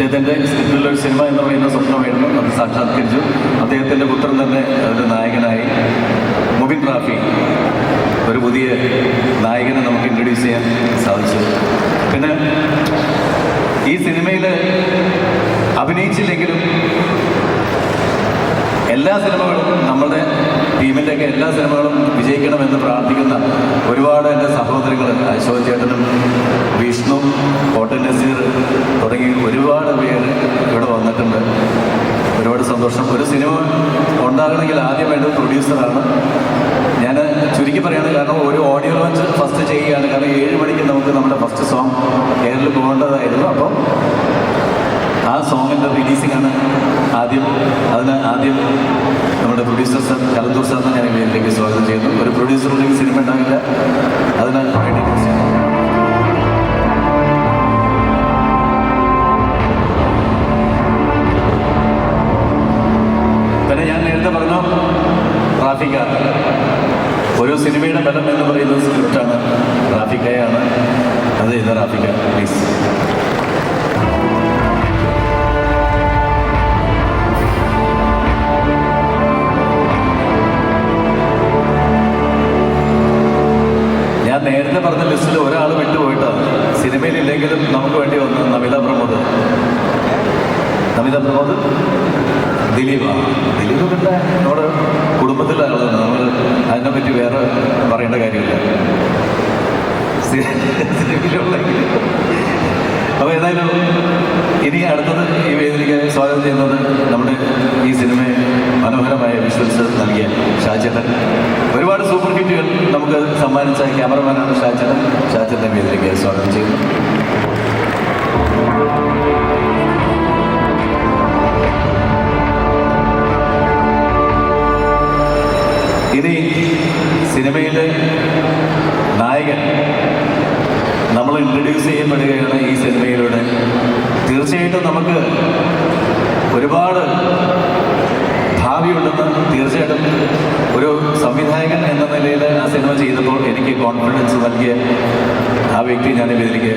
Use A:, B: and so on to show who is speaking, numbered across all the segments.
A: അദ്ദേഹത്തിന്റെ സ്ക്രിപ്റ്റിലുള്ള ഒരു സിനിമ എന്ന് പറയുന്ന സ്വപ്നമായിരുന്നു. അത് സാക്ഷാത്കരിച്ചു. അദ്ദേഹത്തിന്റെ പുത്രൻ തന്നെ ഒരു നായകനായി. മുബിൻ റാഫി ഒരു പുതിയ നായകനെ നമുക്ക് ഇൻട്രൊഡ്യൂസ് ചെയ്യാൻ സാധിച്ചു. പിന്നെ ഈ സിനിമയിൽ അഭിനയിച്ചില്ലെങ്കിലും എല്ലാ സിനിമകളും നമ്മുടെ ടീമിന്റെയൊക്കെ എല്ലാ സിനിമകളും വിജയിക്കണമെന്ന് പ്രാർത്ഥിക്കുന്ന ഒരുപാട് എന്റെ സഹോദരങ്ങൾ അശോക് ചേട്ടനും വിഷ്ണു കോട്ടൻ നസീർ ഒരുപാട് പേര് ഇവിടെ വന്നിട്ടുണ്ട്. ഒരുപാട് സന്തോഷം. ഒരു സിനിമ ഉണ്ടാകണമെങ്കിൽ ആദ്യം വേണ്ടത് പ്രൊഡ്യൂസറാണ്. ഞാൻ ചുരുക്കി പറയുന്നത് കാരണം ഒരു ഓഡിയോ ലോഞ്ച് ഫസ്റ്റ് ചെയ്യുകയാണ്. കാരണം ഏഴ് മണിക്ക് നമുക്ക് നമ്മുടെ ഫസ്റ്റ് സോങ് എയറിൽ പോകേണ്ടതായിരുന്നു. അപ്പം ആ സോങ്ങിന്റെ റിലീസിംഗ് ആണ് ആദ്യം. അതിന് ആദ്യം നമ്മുടെ പ്രൊഡ്യൂസർ സാർ കലന്തൂർ സാറിനെ ഞാൻ ഇതിലേക്ക് സ്വാഗതം ചെയ്യുന്നു. ഒരു പ്രൊഡ്യൂസർ ഉണ്ടെങ്കിൽ സിനിമ ഉണ്ടാവില്ല. അതിന് ട്രാഫിക്ക ഒരു സിനിമയുടെ ബലം എന്ന് പറയുന്നത് സ്ക്രിപ്റ്റാണ് റാഫിക്കയാണ് അത് ചെയ്ത റാഫിക്ക പ്ലീസ് ഇനി സിനിമയിലെ നായകൻ നമ്മൾ ഇൻട്രൊഡ്യൂസ് ചെയ്യപ്പെടുകയാണ് ഈ സിനിമയിലൂടെ. തീർച്ചയായിട്ടും നമുക്ക് ഒരുപാട് ഭാവിയുണ്ടെന്ന് തീർച്ചയായിട്ടും ഒരു സംവിധായകൻ എന്ന നിലയിൽ ആ സിനിമ ചെയ്തപ്പോൾ എനിക്ക് കോൺഫിഡൻസ് നൽകിയ ആ വ്യക്തി ഞാൻ ഇതിലേക്ക്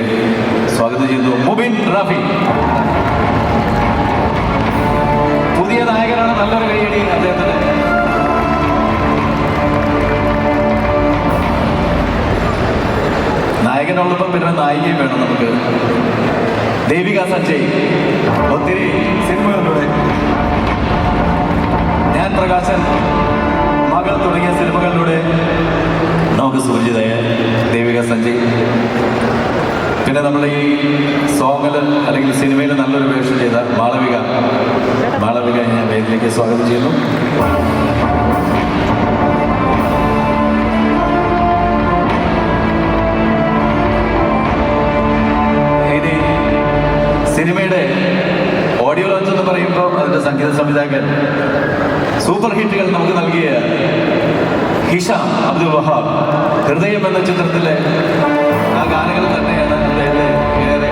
A: സ്വാഗതം ചെയ്തു മുബിൻ റാഫി. പുതിയ നായകനാണ് നല്ലൊരു കൈയടി അദ്ദേഹത്തിന്. നായകനുള്ളപ്പോൾ പിന്നെ നായികയും വേണം നമുക്ക്. ദേവിക സഞ്ജയ് ഒത്തിരി സിനിമകളിലൂടെ. ഞാൻ പ്രകാശൻ മകൾ തുടങ്ങിയ സിനിമകളിലൂടെ. നമുക്ക് സുപരിചിതയ ദേവിക സഞ്ജയ്. പിന്നെ നമ്മൾ ഈ സോങ്ങിൽ അല്ലെങ്കിൽ സിനിമയിൽ നല്ലൊരു വേഷം ചെയ്ത മാളവിക. മാളവിക ഞാൻ വേദിയിലേക്ക് സ്വാഗതം ചെയ്യുന്നു. സിനിമയുടെ ഓഡിയോ ലോഞ്ച് എന്ന് പറയുമ്പോൾ അതിന്റെ സംഗീത സംവിധായകൻ സൂപ്പർ ഹിറ്റുകൾ നമുക്ക് നൽകിയ ഹിഷാം അബ്ദുൽ വഹാബ്. ഹൃദയം എന്ന ചിത്രത്തിലെ ആ ഗാനങ്ങൾ തന്നെയാണ് അദ്ദേഹത്തെ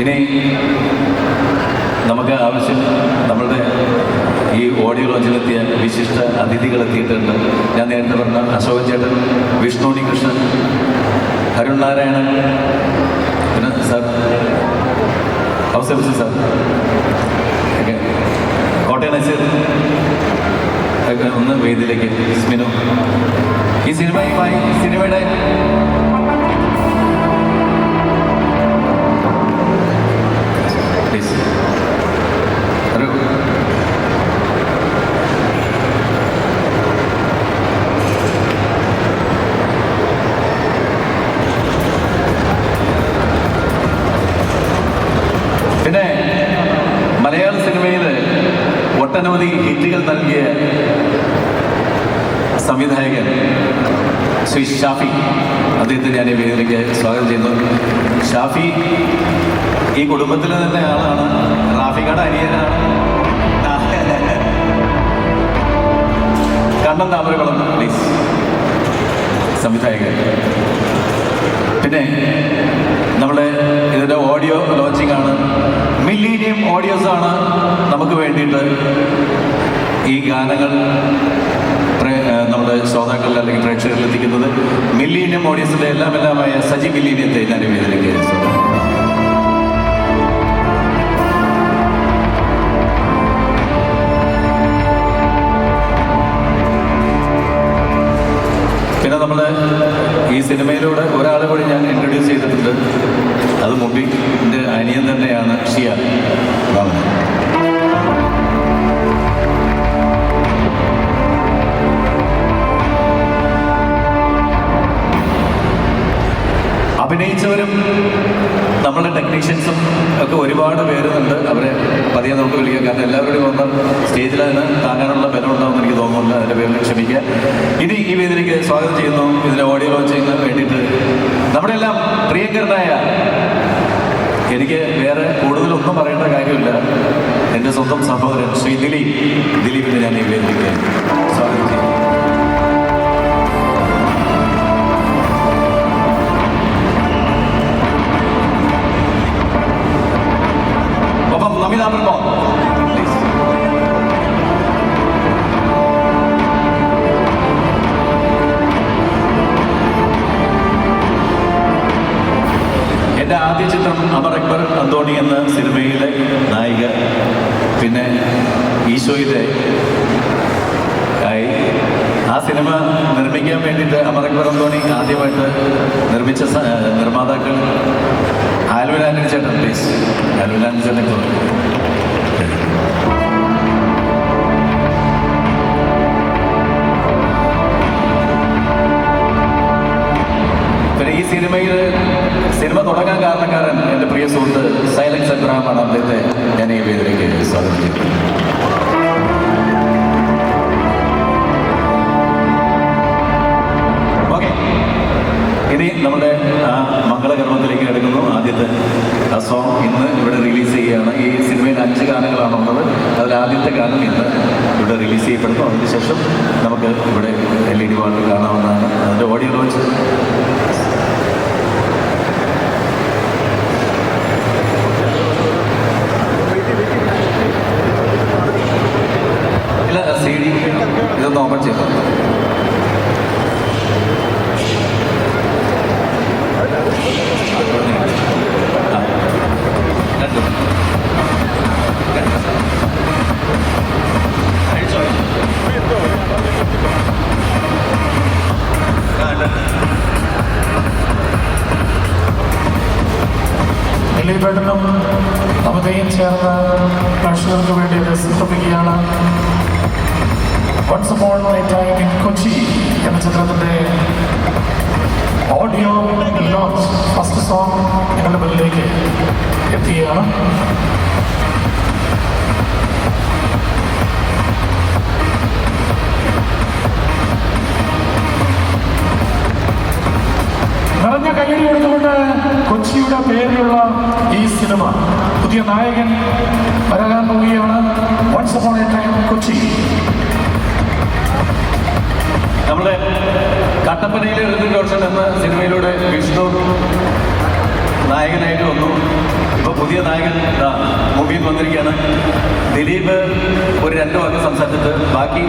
A: ഇനി നമുക്ക് ആവശ്യം നമ്മളുടെ ഈ ഓഡിയോ ലോഞ്ചിലെത്തിയ വിശിഷ്ട അതിഥികൾ എത്തിയിട്ടുണ്ട് ഞാൻ നേരത്തെ പറഞ്ഞ അശോകൻ ചേട്ടൻ വിഷ്ണുണി കൃഷ്ണൻ അരുൺ നാരായണൻ പിന്നെ sir officer sir okay. Kottayam Nazir ഒന്ന് വേദിയിലേക്ക്. സ്മിനു. ഈ സിനിമയുമായി സിനിമയുടെ പിന്നെ മലയാള സിനിമയിൽ ഒട്ടനവധി ഹിറ്റുകൾ നൽകിയ സംവിധായകൻ ശ്രീ ഷാഫി. അദ്ദേഹത്തെ ഞാൻ ഈ വേദിയിലേക്ക് സ്വാഗതം ചെയ്യുന്നു. ഷാഫി ഈ കുടുംബത്തിൽ തന്നെ ആളാണ്. റാഫിക്കയുടെ അനിയനാണ്. കണ്ണൻ താമരകുളം പ്ലീസ് സംവിധായകൻ. പിന്നെ നമ്മുടെ ഇതിന്റെ ഓഡിയോ ലോഞ്ചിങ് ആണ് ഓഡിയൻസാണ് നമുക്ക് വേണ്ടിയിട്ട് ഈ ഗാനങ്ങൾ നമ്മുടെ ശ്രോതാക്കളിൽ അല്ലെങ്കിൽ പ്രേക്ഷകരിൽ എത്തിക്കുന്നത് മില്ലീനിയം ഓഡിയൻസിന്റെ എല്ലാം എല്ലാമായ സജി മില്ലീനിയത്തെ ഞാൻ വേദിയിലേക്ക് പിന്നെ നമ്മൾ ഈ സിനിമയിലൂടെ അഭിനയിച്ചവരും നമ്മളുടെ ടെക്നീഷ്യൻസും ഒക്കെ ഒരുപാട് പേരുന്നുണ്ട്. അവരെ പതിയെ നമുക്ക് വിളിക്കാം. കാരണം എല്ലാവരുടെയും വന്ന് സ്റ്റേജിൽ അതിന് താങ്ങാനുള്ള ബലം ഉണ്ടാവുമെന്ന് എനിക്ക് തോന്നുന്നില്ല അതിന്റെ പേരിൽ ക്ഷമിക്കുക. ഇനി ഈ വേദിയിലേക്ക് സ്വാഗതം ചെയ്യുന്നു. ഇതിന്റെ ഓഡിയോ ലോഞ്ച് ചെയ്യുന്നതിന് വേണ്ടിയിട്ട് നമ്മുടെ എല്ലാം പ്രിയങ്കരനായ എനിക്ക് വേറെ കൂടുതലൊന്നും പറയേണ്ട കാര്യമില്ല. എന്റെ സ്വന്തം സഹോദരൻ ശ്രീ ദിലീപ്. ദിലീപിനെ ഞാൻ ഈ വേദിയിലേക്ക് സ്വാഗതം സിനിമയിലെ നായിക പിന്നെ ഈശോയുടെ ആയി. ആ സിനിമ നിർമ്മിക്കാൻ വേണ്ടിയിട്ട് അമർ അക്ബർ അന്തോണി ആദ്യമായിട്ട് നിർമ്മിച്ച നിർമ്മാതാക്കൾ ആന്റണി ചേട്ടൻ പ്ലീസ് ആൽവിൻ ചേട്ടൻ പിന്നെ ഈ സിനിമയിൽ സിനിമ തുടങ്ങാൻ കാരണക്കാരൻ എന്റെ പ്രിയ സുഹൃത്ത് സൈലൻസ് അബ്രഹാമാണ് അദ്ദേഹത്തെ ഞാൻ ഈ വേദിയിലേക്ക് സ്വാഗതം ഇനി നമ്മുടെ മംഗളകർമ്മത്തിലേക്ക് എടുക്കുന്നു ആദ്യത്തെ സോങ് ഇന്ന് ഇവിടെ റിലീസ് ചെയ്യുകയാണ്. ഈ സിനിമയിൽ അഞ്ച് ഗാനങ്ങളാണ് ഉള്ളത് അതിൽ ആദ്യത്തെ ഗാനം ഇന്ന് ഇവിടെ റിലീസ് ചെയ്യപ്പെടുന്നു. അതിനുശേഷം നമുക്ക് ഇവിടെ എൽ ഇ ഡി വാർഡ് കാണാവുന്നതാണ്. അതിന്റെ ഓഡിയോ ലോഞ്ച് ഇതൊന്ന് ഓപ്പൺ
B: ടൈം ഇൻ കൊച്ചി എന്ന ചിത്രത്തിന്റെ ഓഡിയോ ലോഞ്ച് ഫസ്റ്റ് സോങ് നിങ്ങളുടെ മുന്നിലേക്ക് എത്തിയാണ്. നിറഞ്ഞ കയ്യടി കൊടുത്തുകൊണ്ട് കൊച്ചിയുടെ പേരിലുള്ള ഈ സിനിമ. പുതിയ നായകൻ വരാൻ പോവുകയാണ്. Once upon a time Kochi.
A: നമ്മുടെ കട്ടപ്പനയിലെ ഋതിക് റോഷൻ എന്ന സിനിമയിലൂടെ വിഷ്ണു നായകനായിട്ട് വന്നു. ഇപ്പൊ പുതിയ നായകൻ മൂവിയിൽ വന്നിരിക്കുകയാണ്. ദിലീപ് ഒരു രണ്ട് വാക്ക് സംസാരിച്ചിട്ട് ബാക്കി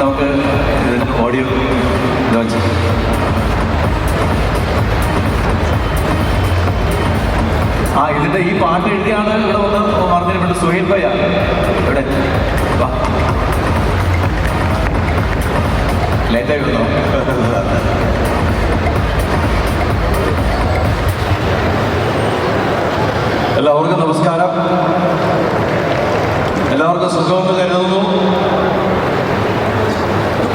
A: നമുക്ക് ഓഡിയോ ലോഞ്ച് ആ ഇതിന്റെ ഈ പാട്ട് എഴുതിയാണ് ഇവിടെ
C: എല്ലാവർക്കും കരുതുന്നു.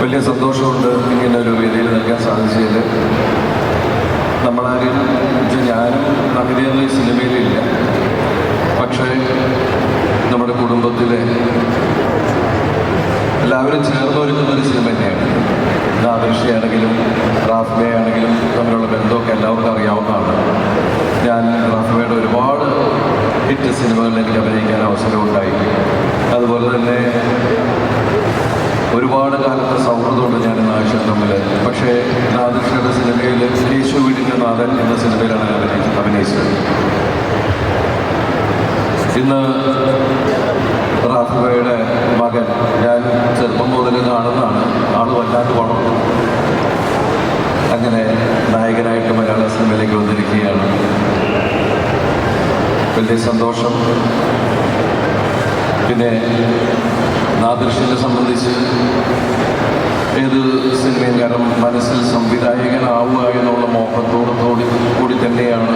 C: വലിയ സന്തോഷമുണ്ട് ഇങ്ങനെ ഒരു വേദിയിൽ നിൽക്കാൻ സാധിച്ചതിൽ. നമ്മളാരും ഞാനും നമിതയൊന്നും ഈ സിനിമയിലില്ല പക്ഷേ നമ്മുടെ കുടുംബത്തിലെ എല്ലാവരും ചേർന്ന് ഒരുക്കുന്ന ഒരു സിനിമ തന്നെയാണ്. ആദർശയാണെങ്കിലും റാഫ്മയാണെങ്കിലും തമ്മിലുള്ള ബന്ധമൊക്കെ എല്ലാവർക്കും അറിയാവുന്നതാണ്. ഞാൻ റാഫ്മയുടെ ഒരുപാട് ഹിറ്റ് സിനിമകളിൽ എനിക്ക് അഭിനയിക്കാൻ അവസരമുണ്ടായി. അതുപോലെ തന്നെ ഒരുപാട് കാലത്തെ സൗഹൃദമുണ്ട് ഞാൻ ആഴ്ച തമ്മിൽ പക്ഷേ നാദൃഷ്ണയുടെ സിനിമയിൽ യേശു വീടിന്റെ നാഥൻ എന്ന സിനിമയിലാണ് അഭിനയിച്ചത് അഭിനയിച്ചത്. ഇന്ന് റാഫിബയുടെ മകൻ ഞാൻ ചെറുപ്പം മുതൽ കാണുന്നതാണ്. ആൾ വല്ലാണ്ട് വളർന്നു. അങ്ങനെ നായകനായിട്ട് മലയാള സിനിമയിലേക്ക് വന്നിരിക്കുകയാണ്. വലിയ സന്തോഷം. പിന്നെ നാദൃശ്യനെ സംബന്ധിച്ച് ഏത് സിനിമയും കാരണം മനസ്സിൽ സംവിധായകനാവുക എന്നുള്ള മോഹത്തോടത്തോടി കൂടി തന്നെയാണ്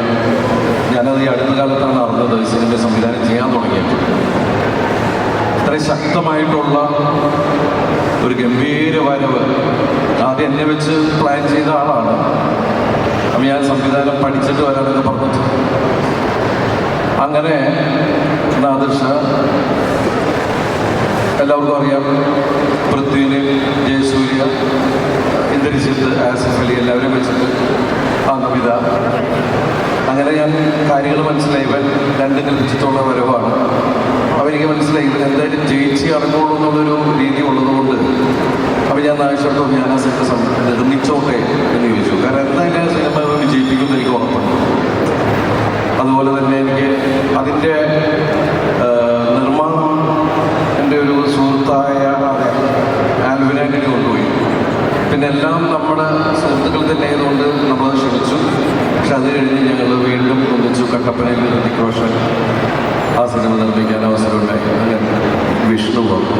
C: ഞാനത് ഈ അടുത്ത കാലത്താണ് അറിഞ്ഞത് സിനിമ സംവിധാനം ചെയ്യാൻ തുടങ്ങിയത്. അത്രയും ശക്തമായിട്ടുള്ള ഒരു ഗംഭീര വരവ് ആദ്യം എന്നെ വെച്ച് പ്ലാൻ ചെയ്ത ആളാണ്. അപ്പം ഞാൻ സംവിധാനം പഠിച്ചിട്ട് വരാനൊക്കെ പറഞ്ഞിട്ട്. അങ്ങനെ നാദൃഷ എല്ലാവർക്കും അറിയാം. പൃഥ്വിന് ജയസൂര്യ ഇന്ദ്രജിത്ത് ആസിഫ് അലി എല്ലാവരും വെച്ചിട്ട് ആ നമിത അങ്ങനെ ഞാൻ കാര്യങ്ങൾ മനസ്സിലായി. രണ്ട് കൽപ്പിച്ചിട്ടുള്ള വരവാണ്. അപ്പോൾ മനസ്സിലായി. എന്തായാലും ജയിച്ച് ഇറങ്ങുള്ളൂ എന്നുള്ളൊരു രീതി ഉള്ളതുകൊണ്ട് അപ്പോൾ ഞാൻ ആവശ്യപ്പെട്ടു ഞാൻ ആ സിനിമ നിർമ്മിച്ചോട്ടെ എന്ന് ചോദിച്ചു. കാരണം എന്തായാലും ആ സിനിമ വിജയിപ്പിക്കുമെന്ന് എനിക്ക് ഉറപ്പുണ്ട്. അതുപോലെ തന്നെ എനിക്ക് അതിന്റെ ആ, നിർമ്മാണം എന്റെ ഒരു സുഹൃത്തായ ആൽവിനായിട്ട് കൊണ്ടുപോയി എല്ലാം നമ്മുടെ സുഹൃത്തുക്കൾ തന്നെ ആയതുകൊണ്ട് നമ്മൾ ക്ഷണിച്ചു പക്ഷെ അത് കഴിഞ്ഞ് ഞങ്ങൾ വീണ്ടും ഒന്നിച്ചു കട്ടപ്പനയിൽ ഋതിക് റോഷൻ ആ സിനിമ നിർമ്മിക്കാൻ അവസരമുണ്ടായി. അങ്ങനെ വിഷ്ണു വന്നു.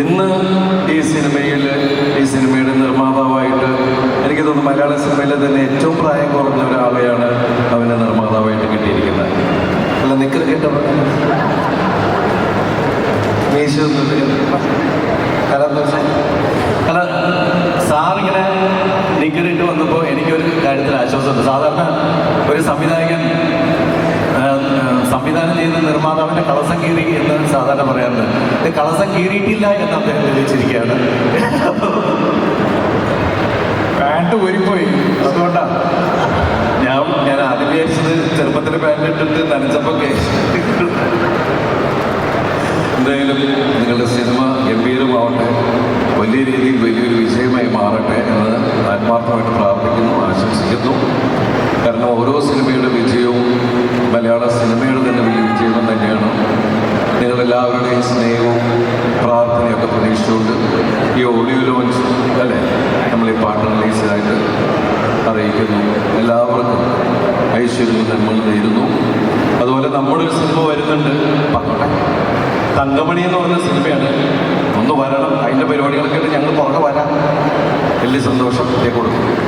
C: ഇന്ന് ഈ സിനിമയിൽ ഈ സിനിമയുടെ നിർമ്മാതാവായിട്ട് എനിക്ക് തോന്നുന്നു മലയാള സിനിമയിലെ തന്നെ ഏറ്റവും പ്രായം കുറഞ്ഞ ഒരാളെയാണ് അവന് നിർമ്മാതാവായിട്ട് കിട്ടിയിരിക്കുന്നത് അല്ല നിക്കർ കേട്ടോ മീശ
A: അല്ല സാറിങ്ങനെ നിക്കറിട്ട് വന്നപ്പോൾ എനിക്കൊരു കാര്യത്തിൽ ആശ്വാസമുണ്ട് സാധാരണ ഒരു സംവിധായകൻ ആ, ആ, സംവിധാനം ചെയ്യുന്ന നിർമ്മാതാവിന്റെ കളസം കീറി എന്ന് സാധാരണ പറയാറുണ്ട് ഇത് കളസം കീറിയിട്ടില്ല എന്ന് അദ്ദേഹം തെളിയിച്ചിരിക്കുകയാണ്.
B: പാന്റ് ഊരിപ്പോയി.
A: അതുകൊണ്ടാണ് ഞാൻ ഞാൻ ആദ്യം വിചാരിച്ചത് ചെറുപ്പത്തിൽ പാന്റ് ഇട്ടിട്ട് നനച്ചപ്പോൾ
C: എന്തായാലും നിങ്ങളുടെ സിനിമ ഗംഭീരമാവട്ടെ. വലിയ രീതിയിൽ വലിയൊരു വിജയമായി മാറട്ടെ എന്ന് ആത്മാർത്ഥമായിട്ട് പ്രാർത്ഥിക്കുന്നു ആശംസിക്കുന്നു. കാരണം ഓരോ സിനിമയുടെ വിജയവും നിങ്ങളെല്ലാവരുടെയും സ്നേഹവും പ്രാർത്ഥനയൊക്കെ പ്രതീക്ഷിച്ചുകൊണ്ട് ഈ ഓഡിയോ ലോഞ്ച് അല്ലേ? നമ്മൾ ഈ പാട്ട് റിലീസായിട്ട് അറിയിക്കുന്നു. എല്ലാവർക്കും ഐശ്വര്യം നമ്മൾ നേരുന്നു അതുപോലെ നമ്മുടെ ഒരു സിനിമ വരുന്നുണ്ട്. പറഞ്ഞോട്ടെ തങ്കമണി എന്ന് പറഞ്ഞ സിനിമയാണ്. ഒന്ന് വരണം. അതിന്റെ പരിപാടികളൊക്കെ ഞങ്ങൾ പുറകെ വരാം. വലിയ സന്തോഷം. കൊടുക്കും.